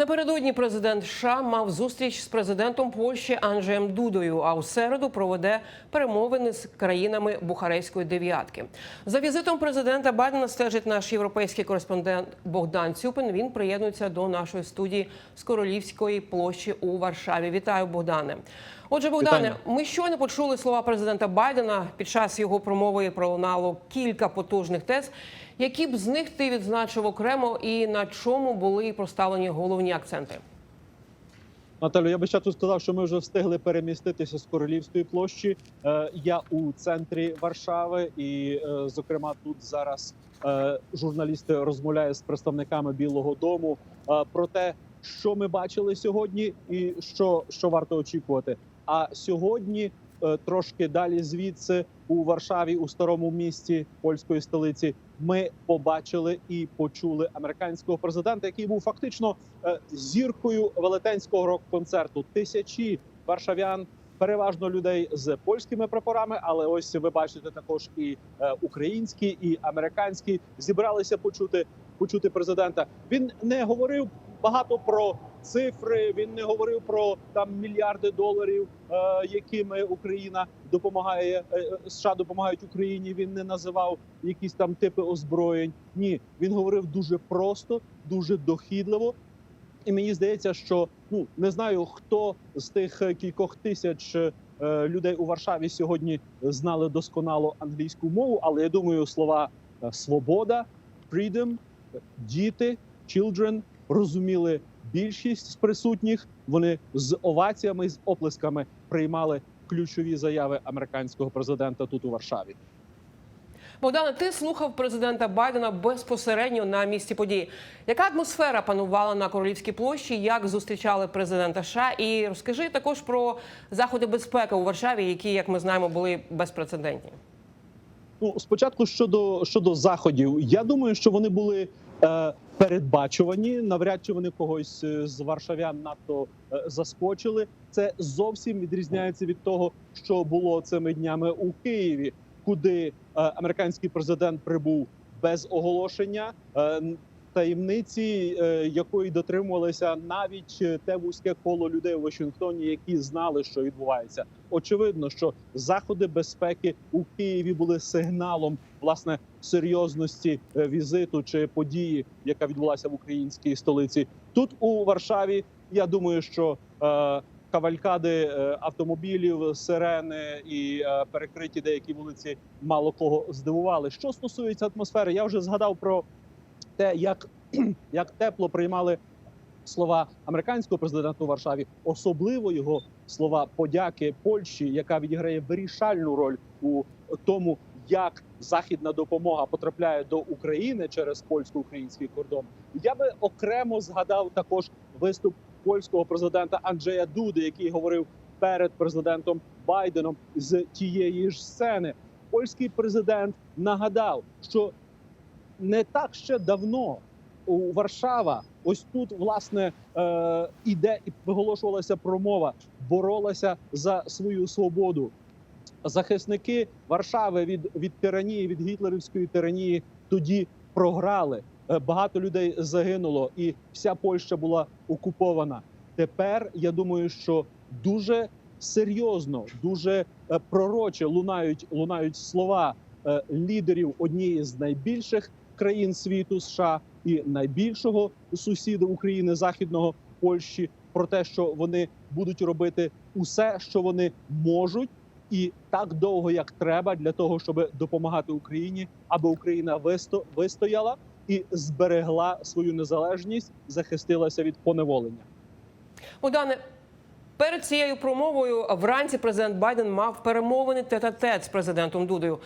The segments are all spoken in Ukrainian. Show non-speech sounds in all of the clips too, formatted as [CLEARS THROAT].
Напередодні президент США мав зустріч з президентом Польщі Анджеєм Дудою. А у середу проведе перемовини з країнами Бухарейської дев'ятки. За візитом президента Байдена стежить наш європейський кореспондент Богдан Цюпин. Він приєднується до нашої студії з Королівської площі у Варшаві. Вітаю, Богдане. Отже, Богдане, Вітання. ми щойно почули слова президента Байдена. Під час його промови пролунало кілька потужних тез. Які б з них ти відзначив окремо і на чому були проставлені головні акценти? Наталю, я би ще тут сказав, що ми вже встигли переміститися з королівської площі. Е, я у центрі Варшави, і, е, зокрема, тут зараз е, журналісти розмовляють з представниками Білого Дому про те, що ми бачили сьогодні, і що, що варто очікувати. А сьогодні, е, трошки далі звідси, у Варшаві, у старому місті польської столиці, ми побачили і почули американського президента, який був фактично е, зіркою велетенського рок-концерту. Тисячі варшавян, переважно людей з польськими прапорами, але ось ви бачите також і е, українські, і американські зібралися почути почути президента. Він не говорив багато про цифри. Він не говорив про там мільярди доларів, е, якими Україна допомагає е, е, США допомагають Україні. Він не називав якісь там типи озброєнь. Ні, він говорив дуже просто, дуже дохідливо. І мені здається, що ну не знаю, хто з тих кількох тисяч людей у Варшаві сьогодні знали досконало англійську мову, але я думаю, слова свобода, freedom, діти, children розуміли більшість з присутніх. Вони з оваціями з оплесками приймали ключові заяви американського президента тут у Варшаві. Богдане, ти слухав президента Байдена безпосередньо на місці події. Яка атмосфера панувала на королівській площі? Як зустрічали президента США? І розкажи також про заходи безпеки у Варшаві, які, як ми знаємо, були безпрецедентні. Ну, спочатку щодо щодо заходів, я думаю, що вони були е, передбачувані. Навряд чи вони когось е, з варшавян надто е, заскочили. Це зовсім відрізняється від того, що було цими днями у Києві, куди е, американський президент прибув без оголошення. Таємниці, е, якої дотримувалися навіть е, те вузьке коло людей у Вашингтоні, які знали, що відбувається. Очевидно, що заходи безпеки у Києві були сигналом власне серйозності е, візиту чи події, яка відбулася в українській столиці. Тут у Варшаві. Я думаю, що кавалькади автомобілів, сирени і перекриті деякі вулиці мало кого здивували. Що стосується атмосфери, я вже згадав про те, як, [CLEARS THROAT] як тепло приймали слова американського президента у Варшаві, особливо його слова подяки Польщі, яка відіграє вирішальну роль у тому, як західна допомога потрапляє до України через польсько-український кордон. Я би окремо згадав також виступ польського президента Анджея Дуди, який говорив перед президентом Байденом з тієї ж сцени. Польський президент нагадав, що не так ще давно у Варшава, ось тут власне е, іде і виголошувалася промова, боролася за свою свободу. Захисники Варшави від, від тиранії, від гітлерівської тиранії тоді програли. Е, Багато людей загинуло, і вся Польща була окупована. Тепер я думаю, що дуже серйозно, дуже е, пророче лунають лунають слова е, лідерів однієї з найбільших країн світу США і найбільшого сусіда України західного Польщі про те, що вони будуть робити усе, що вони можуть, і так довго, як треба, для того, щоб допомагати Україні, аби Україна висто вистояла і зберегла свою незалежність, захистилася від поневолення. Богдане, перед цією промовою вранці президент Байден мав перемовини тет-а-тет з президентом Дудою.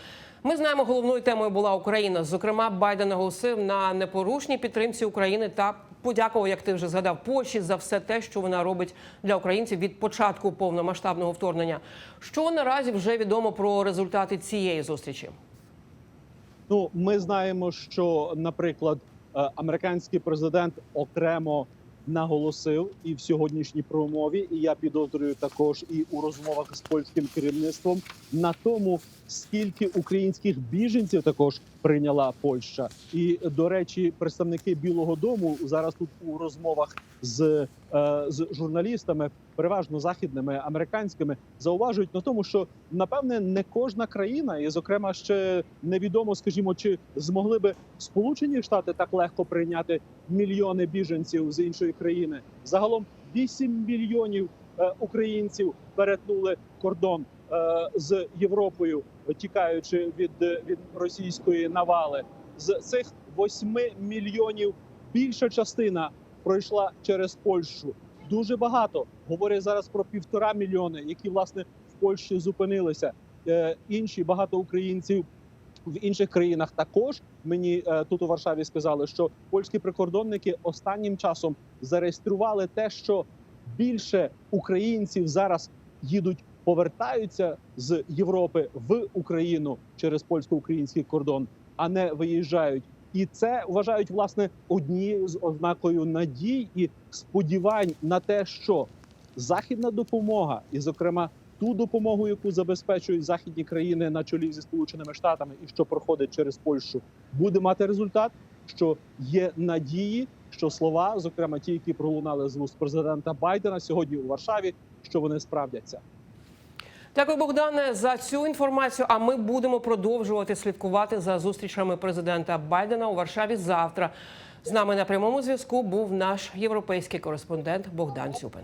Ми знаємо, головною темою була Україна. Зокрема, Байден наголосив на непорушній підтримці України та подякував, як ти вже згадав, Польщі за все те, що вона робить для українців від початку повномасштабного вторгнення. Що наразі вже відомо про результати цієї зустрічі? Ну, ми знаємо, що, наприклад, е, американський президент окремо наголосив і в сьогоднішній промові, і я підозрюю також і у розмовах з польським керівництвом на тому, скільки українських біженців також прийняла Польща. І до речі, представники Білого Дому зараз тут у розмовах з, з журналістами, переважно західними американськими, зауважують на тому, що напевне не кожна країна, і зокрема ще невідомо, скажімо, чи змогли би Сполучені Штати так легко прийняти мільйони біженців з іншої країни. Загалом 8 мільйонів е, українців перетнули кордон е, з Європою, тікаючи від, е, від російської навали. З цих 8 мільйонів більша частина пройшла через Польщу. Дуже багато говорять зараз про півтора мільйони, які власне в Польщі зупинилися. Е, інші багато українців в інших країнах також мені е, тут у Варшаві сказали, що польські прикордонники останнім часом зареєстрували те, що більше українців зараз їдуть, повертаються з Європи в Україну через польсько-український кордон, а не виїжджають. І це вважають власне однією з ознакою надій і сподівань на те, що західна допомога, і, зокрема, ту допомогу, яку забезпечують західні країни на чолі зі сполученими штатами, і що проходить через Польщу, буде мати результат. Що є надії, що слова, зокрема ті, які пролунали з вуст президента Байдена сьогодні у Варшаві, що вони справдяться. Дякую, Богдане, за цю інформацію. А ми будемо продовжувати слідкувати за зустрічами президента Байдена у Варшаві завтра. З нами на прямому зв'язку був наш європейський кореспондент Богдан Цюпин.